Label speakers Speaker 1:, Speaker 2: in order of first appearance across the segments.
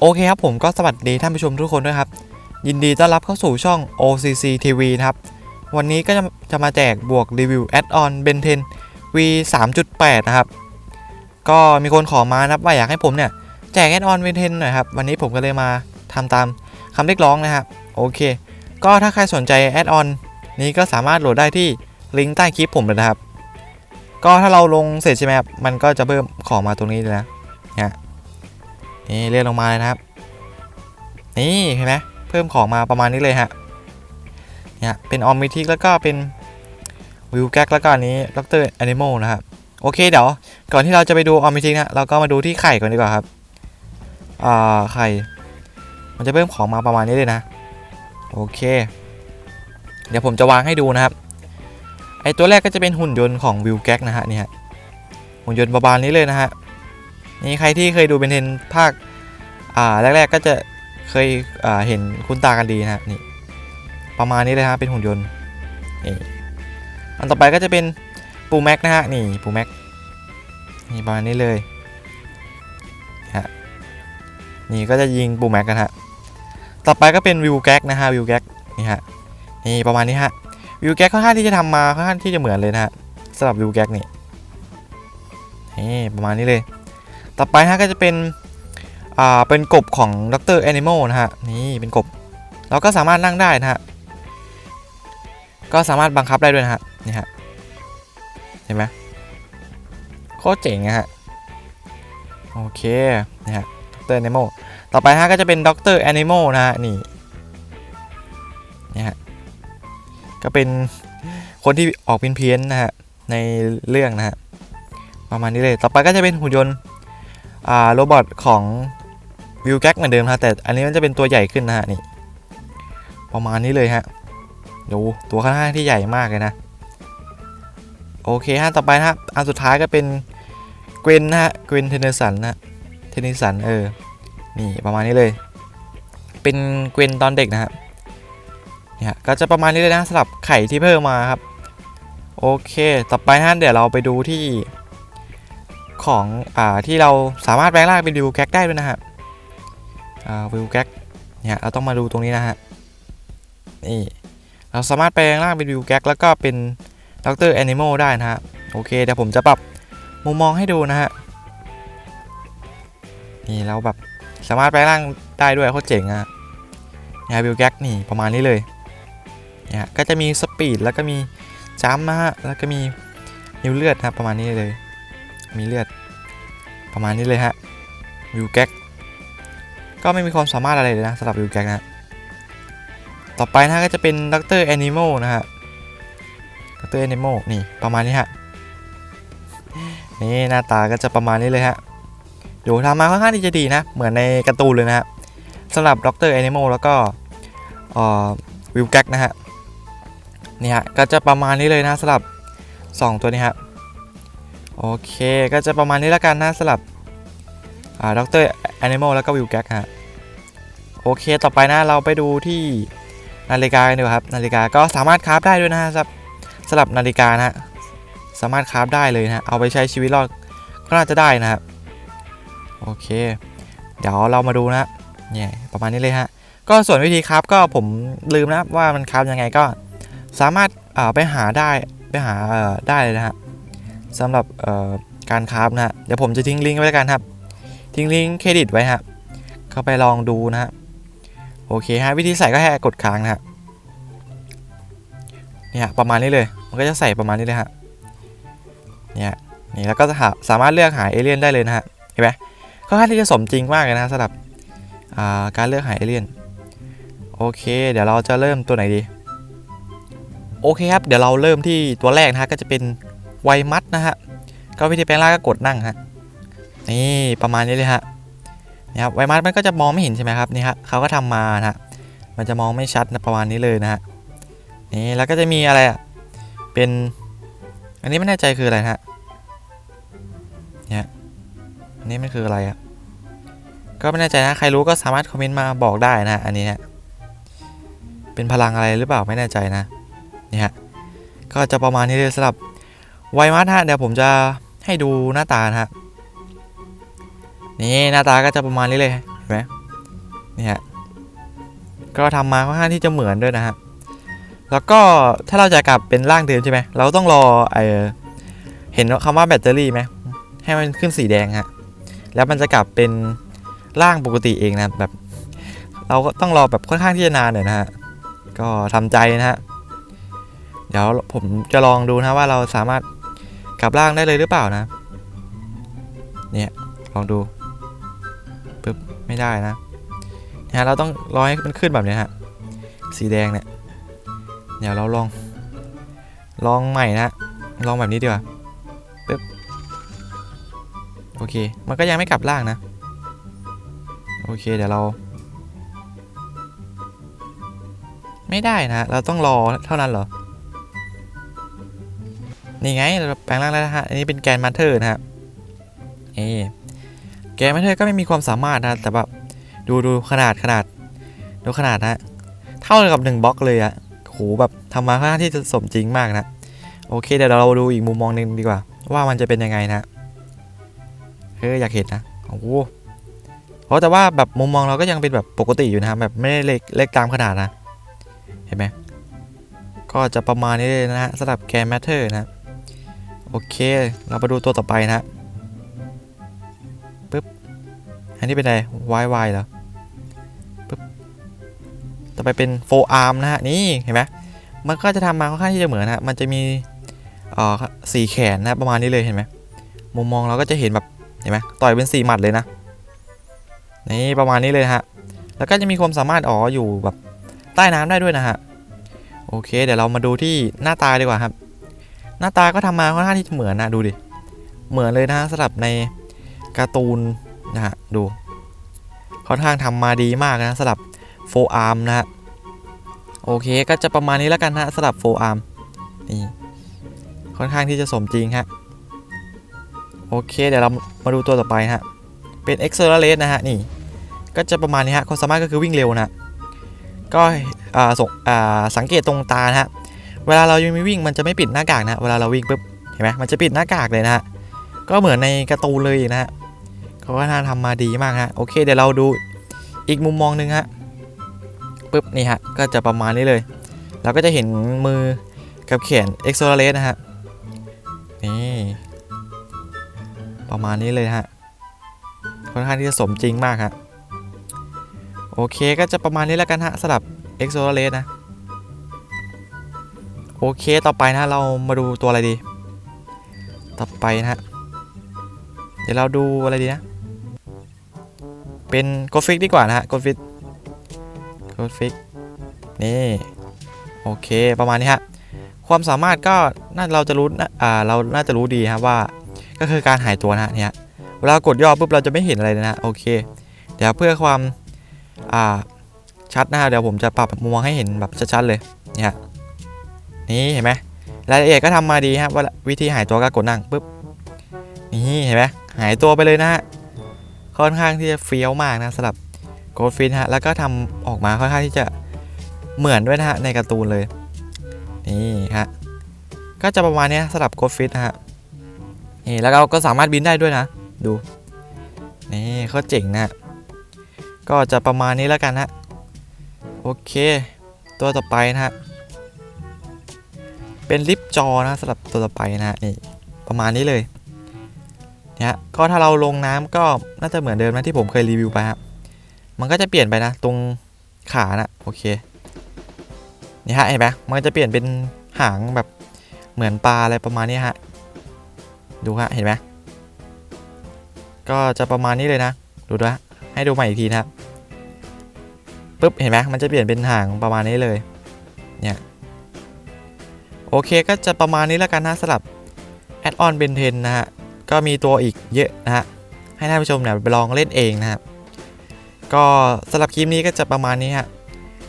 Speaker 1: โอเคครับผมก็สวัสดีท่านผู้ชมทุกคนด้วยครับ ยินดีต้อนรับเข้าสู่ช่อง OCC TV นะครับ วันนี้ก็จะจะมาแจกบวกรีวิวแอดออน Ben 10 V 3.8 นะครับ ก็มีคนขอมานะครับว่าอยากให้ผมเนี่ย แจกแอดออน Ben 10หน่อยครับ วันนี้ผมก็เลยมาทำตามคำเรียกร้องนะครับ โอเค ก็ถ้าใครสนใจแอดออนนี้ก็สามารถโหลดได้ที่ลิงก์ใต้คลิปผมเลยนะครับ ก็ถ้าเราลงเสร็จใช่ไหมครับมันก็จะเพิ่มของมาตรงนี้เลยนะเนี่ย นี่เลื่อนลงมาเลยนะครับ นี่เห็นไหมเพิ่มของมาประมาณนี้เลยฮะเนี่ยเป็นออมมิทิกแล้วก็เป็นวิวแก๊กแล้วก็อันนี้ดรแอนิมอลนะครับโอเคเดี๋ยวก่อนที่เราจะไปดูออมมิทิกนะเราก็มาดูที่ไข่ก่อนดีกว่าครับอ่าไข่มันจะเพิ่มของมาประมาณนี้เลยนะ โอเค เดี๋ยวผมจะวางให้ดูนะครับ ไอตัวแรกก็จะเป็นหุ่นยนต์ของวิวแก๊กนะฮะนี่ฮะหุ่นยนต์ประมาณนี้เลยนะฮะ นี่ใครที่เคยดูเป็นเทนภาคอ่าแรกๆก็จะเคยอ่าเห็นคุ้นตากันดีนะฮะนี่ประมาณนี้เลยฮะเป็นหุ่นยนต์นี่อันต่อไปก็จะเป็นปูแม็กนะฮะนี่ปูแม็กนี่ประมาณนี้เลยฮะนี่ก็จะยิงปูแม็กกันฮะต่อไปก็เป็นวิวแก๊กนะฮะวิวแก๊กนี่ฮะนี่ประมาณนี้ฮะวิวแก๊กค่อนข้างที่จะทำมาค่อนข้างที่จะเหมือนเลยนะฮะสำหรับวิวแก๊กนี่นี่ประมาณนี้เลย ต่อไปฮะก็จะเป็นอ่าเป็นกบของด็อกเตอร์แอนิมอลนะฮะนี่เป็นกบ เราก็สามารถนั่งได้นะฮะก็สามารถบังคับได้ด้วยนะฮะนี่ฮะเห็นไหมโคตรเจ๋งนะฮะโอเคนี่ฮะด็อกเตอร์แอนิมอลต่อไปฮะก็จะเป็นด็อกเตอร์แอนิมอลนะฮะนี่นี่ฮะก็เป็นคนที่ออกเพี้ยนๆนะฮะในเรื่องนะฮะประมาณนี้เลย ต่อไปก็จะเป็นหุ่นยนต์ โรบอทของวิวแก๊กเหมือนเดิมนะแต่อันนี้มันจะเป็นตัวใหญ่ขึ้นนะฮะนี่ประมาณนี้เลยฮะดูตัวค่อนข้างที่ใหญ่มากเลยนะ โอเคฮะต่อไปนะครับอันสุดท้ายก็เป็นเกวนนะฮะเกวนเทนเนสันนะเทนเนสันเออนี่ประมาณนี้เลย เป็นเกวนตอนเด็กนะฮะเนี่ยก็จะประมาณนี้เลยนะสำหรับไข่ที่เพิ่มมาครับ โอเค ต่อไปฮะเดี๋ยวเราไปดูที่ ของอ่าที่เราสามารถแปลงร่างเป็นวิวแก๊กได้ด้วยนะฮะอ่าวิวแก๊กเนี่ยเราต้องมาดูตรงนี้นะฮะนี่เราสามารถแปลงร่างเป็นวิวแก๊กแล้วก็เป็นด็อกเตอร์แอนิมอลได้นะฮะโอเคเดี๋ยวผมจะปรับมุมมองให้ดูนะฮะนี่เราแบบสามารถแปลงร่างได้ด้วยโคตรเจ๋งอะเนี่ยวิวแก๊กนี่ประมาณนี้เลยเนี่ยก็จะมีสปีดแล้วก็มีจัมป์นะฮะแล้วก็มีนิวเลือดครับประมาณนี้เลย มีเลือดประมาณนี้เลยฮะวิวแก๊กก็ไม่มีความสามารถอะไรเลยนะสำหรับวิวแก๊กนะต่อไปนะก็จะเป็นดรแอนิมอลนะฮะดรแอนิมอลนี่ประมาณนี้ฮะนี่หน้าตาก็จะประมาณนี้เลยฮะดูทำมาค่อนข้างที่จะดีนะ เหมือนในการ์ตูนเลยนะฮะสำหรับดรแอนิมอลแล้วก็วิวแก๊กนะฮะนี่ฮะก็จะประมาณนี้เลยนะสำหรับ 2 ตัวนี้ฮะ โอเคก็จะประมาณนี้แล้วกันนะสำหรับอ่าดรแอนิมอลแล้วก็วิวแก๊กฮะโอเคต่อไปนะเราไปดูที่นาฬิกากันดีกว่าครับนาฬิกาก็สามารถคราฟได้ด้วยนะฮะสำหรับสำหรับนาฬิกานะฮะสามารถคราฟได้เลยนะเอาไปใช้ชีวิตรอดก็น่าจะได้นะครับโอเค เดี๋ยวเรามาดูนะเนี่ยประมาณนี้เลยฮะก็ส่วนวิธีคราฟก็ผมลืมนะว่ามันคราฟยังไงก็สามารถอ่าไปหาได้ไปหาเอ่อได้เลยนะฮะ สำหรับการคราฟนะฮะเดี๋ยวผมจะทิ้งลิงก์ไว้แล้วกันครับ ทิ้งลิงก์เครดิตไว้ฮะเข้าไปลองดูนะฮะโอเคฮะวิธีใส่ก็แค่กดค้างนะฮะเนี่ยประมาณนี้เลยมันก็จะใส่ประมาณนี้เลยฮะเนี่ยนี่แล้วก็จะหาสามารถเลือกหาเอเลี่ยนได้เลยนะฮะเห็นไหมค่อนข้างที่จะสมจริงมากเลยนะสำหรับาการเลือกหาเอเลี่ยนโอเค เดี๋ยวเราจะเริ่มตัวไหนดี โอเคครับ เดี๋ยวเราเริ่มที่ตัวแรกนะฮะก็จะเป็น ไวมัดนะฮะก็วิธีแปลงร่างก็กดนั่งฮะนี่ประมาณนี้เลยฮะนี่ครับไวมัสมันก็จะมองไม่เห็นใช่ไหมครับนี่ฮะเขาก็ทำมานะฮะมันจะมองไม่ชัดนะประมาณนี้เลยนะฮะนี่แล้วก็จะมีอะไรอะเป็นอันนี้ไม่แน่ใจคืออะไรฮะเนี่ยอันนี้มันคืออะไรอะก็ไม่แน่ใจนะใครรู้ก็สามารถคอมเมนต์มาบอกได้นะฮะอันนี้เนี่ยเป็นพลังอะไรหรือเปล่าไม่แน่ใจนะนี่ฮะก็จะประมาณนี้เลยสำหรับ ไวมัสฮะเดี๋ยวผมจะให้ดูหน้าตานะฮะนี่หน้าตาก็จะประมาณนี้เลยเห็นไหมนี่ฮะก็ทำมาค่อนข้างที่จะเหมือนด้วยนะฮะแล้วก็ถ้าเราจะกลับเป็นร่างเดิมใช่ไหมเราต้องรอไอเห็นคำว่าแบตเตอรี่ไหมให้มันขึ้นสีแดงฮะแล้วมันจะกลับเป็นร่างปกติเองนะแบบ เราก็ต้องรอแบบค่อนข้างที่จะนานหน่อยนะฮะก็ทำใจนะฮะเดี๋ยวผมจะลองดูนะว่าเราสามารถ กลับร่างได้เลยหรือเปล่านะ เนี่ย ลองดูปึ๊บไม่ได้นะนะเราต้องรอให้มันขึ้นแบบนี้ฮะ สีแดงเนี่ยเดี๋ยวเราลอง ลองใหม่นะ ลองแบบนี้ดีกว่าปึ๊บโอเค มันก็ยังไม่กลับร่างนะ โอเค เดี๋ยวเรา ไม่ได้นะ เราต้องรอเท่านั้นเหรอ นี่ไงเราแปลงร่างแล้วนะฮะอันนี้เป็นแกนมาเธอร์นะฮะเอแกนมาเธอร์ก็ไม่มีความสามารถนะแต่แบบดูดูขนาดขนาดดูขนาดนะเท่ากับหนึ่งบล็อกเลยอะโหแบบทำมาค่อนข้างที่จะสมจริงมากนะโอเคเดี๋ยวเราดูอีกมุมมองหนึ่งดีกว่า ว่ามันจะเป็นยังไงนะเฮ้ยอยากเห็นนะโอ้โหเพราะแต่ว่าแบบมุมมองเราก็ยังเป็นแบบปกติอยู่นะแบบไม่ได้เล็กเล็กตามขนาดนะ เห็นไหมก็จะประมาณนี้เลยนะฮะสำหรับแกนแมทเทอร์นะ อเค เรามาดูตัวต่อไปนะปึ๊บ อันนี้เป็นอะไรวายวายเหรอปึ๊บ ต่อไปเป็นโฟอาร์มนะฮะ นี่ เห็นไหมมันก็จะทำมาค่อนข้างที่จะเหมือนนะมันจะมีเอ่อสี่แขนนะประมาณนี้เลยเห็นไหมมุมมองเราก็จะเห็นแบบเห็นไหมต่อยเป็นสี่หมัดเลยนะ นี่ประมาณนี้เลยะฮะ แล้วก็จะมีความสามารถอ๋ออยู่แบบใต้น้ำได้ด้วยนะฮะ โอเค เดี๋ยวเรามาดูที่หน้าตาดีกว่าครับ หน้าตาก็ทำมาค่อนข้างที่จะเหมือนนะดูดิ เหมือนเลยนะสำหรับในการ์ตูนนะฮะดู ค่อนข้างทำมาดีมากนะสำหรับโฟอาร์มนะฮะโอเคก็จะประมาณนี้แล้วกันนะสำหรับโฟอาร์มนี่ค่อนข้างที่จะสมจริงฮะโอเคเดี๋ยวเรามาดูตัวต่อไปฮะเป็นเอ็กซ์เรเลสนะฮะนี่ก็จะประมาณนี้ฮะความสามารถก็คือวิ่งเร็วนะก็อ่าสงอ่าสังเกตตรงตานะฮะ เวลาเรายังไม่วิ่งมันจะไม่ปิดหน้ากากนะเวลาเราวิ่งปุ๊บเห็นไหมมันจะปิดหน้ากากเลยนะฮะก็เหมือนในกร์ตูนเลยนะฮะเขาก็น่าทำมาดีมากฮะโอเคเดี๋ยวเราดูอีกมุมมองหนึ่งฮะปุ๊บนี่ฮะก็จะประมาณนี้เลย เราก็จะเห็นมือกับแขนเอ็กโซเลสนะฮะนี่ประมาณนี้เลยฮะค่อนข้างที่จะสมจริงมากฮะโอเคก็จะประมาณนี้แล้วกันฮะสำหรับ e x o l a t e นะ โอเคต่อไปนะเรามาดูตัวอะไรดี ต่อไปนะฮะเดี๋ยวเราดูอะไรดีนะ เป็นโกฟิกดีกว่านะฮะโกฟิกโกฟิกนี่โอเคประมาณนี้ฮะความสามารถก็น่าเราจะรู้นะอ่าเราน่าจะรู้ดีครับว่า ก็คือการหายตัวนะฮะเนี่ยเวลากดย่อปุ๊บเราจะไม่เห็นอะไรเลยนะโอเค เดี๋ยวเพื่อความอ่าชัดนะฮะเดี๋ยวผมจะปรับมุมมองให้เห็นแบบชัดๆเลยเนี่ย นี่เห็นไหมรายละเอียดก็ทำมาดีฮะว่าวิธีหายตัวก็กดนั่งปุ๊บนี่เห็นไหมหายตัวไปเลยนะฮะค่อนข้างที่จะเฟี้ยวมากนะสำหรับโกดฟินฮะแล้วก็ทำออกมาค่อนข้างที่จะเหมือนด้วยนะฮะในการ์ตูนเลยนี่ฮะก็จะประมาณนี้สำหรับโกดฟินนะฮะนี่แล้วเราก็สามารถบินได้ด้วยนะ ดูนี่เขาเจ๋งนะฮะก็จะประมาณนี้แล้วกันฮะโอเค ตัวต่อไปนะฮะ เป็นลิฟต์จอนะสำหรับตัวต่อไปนะฮะนี่ประมาณนี้เลยเนี่ยฮะก็ถ้าเราลงน้ำก็น่าจะเหมือนเดิมนะที่ผมเคยรีวิวไปครับมันก็จะเปลี่ยนไปนะ ตรงขานะโอเคนี่ฮะเห็นไหมมันจะเปลี่ยนเป็นหางแบบเหมือนปลาอะไรประมาณนี้ฮะดูฮะเห็นไหมก็จะประมาณนี้เลยนะ ดูด้วยให้ดูใหม่อีกทีนะครับปุ๊บเห็นไหมมันจะเปลี่ยนเป็นหางประมาณนี้เลยเนี่ย โอเคก็จะประมาณนี้แล้วกันนะสำหรับแอดออนเบนเทนนะฮะ ก็มีตัวอีกเยอะนะฮะ ให้ท่านผู้ชมเนี่ยไปลองเล่นเองนะครับ ก็สำหรับคลิปนี้ก็จะประมาณนี้ฮะ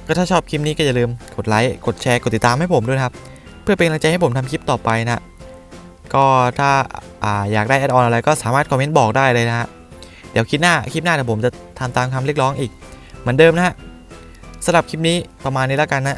Speaker 1: ก็ถ้าชอบคลิปนี้ก็อย่าลืมกดไลค์ กดแชร์ กดติดตามให้ผมด้วยครับ เพื่อเป็นกำลังใจให้ผมทำคลิปต่อไปนะก็ถ้าอ่าอยากได้แอดออนอะไรก็สามารถคอมเมนต์บอกได้เลยนะฮะ เดี๋ยวคลิปหน้าคลิปหน้าเดี๋ยวผมจะทำตามคำเรียกร้องอีก เหมือนเดิมนะฮะสำหรับคลิปนี้ประมาณนี้แล้วกันนะ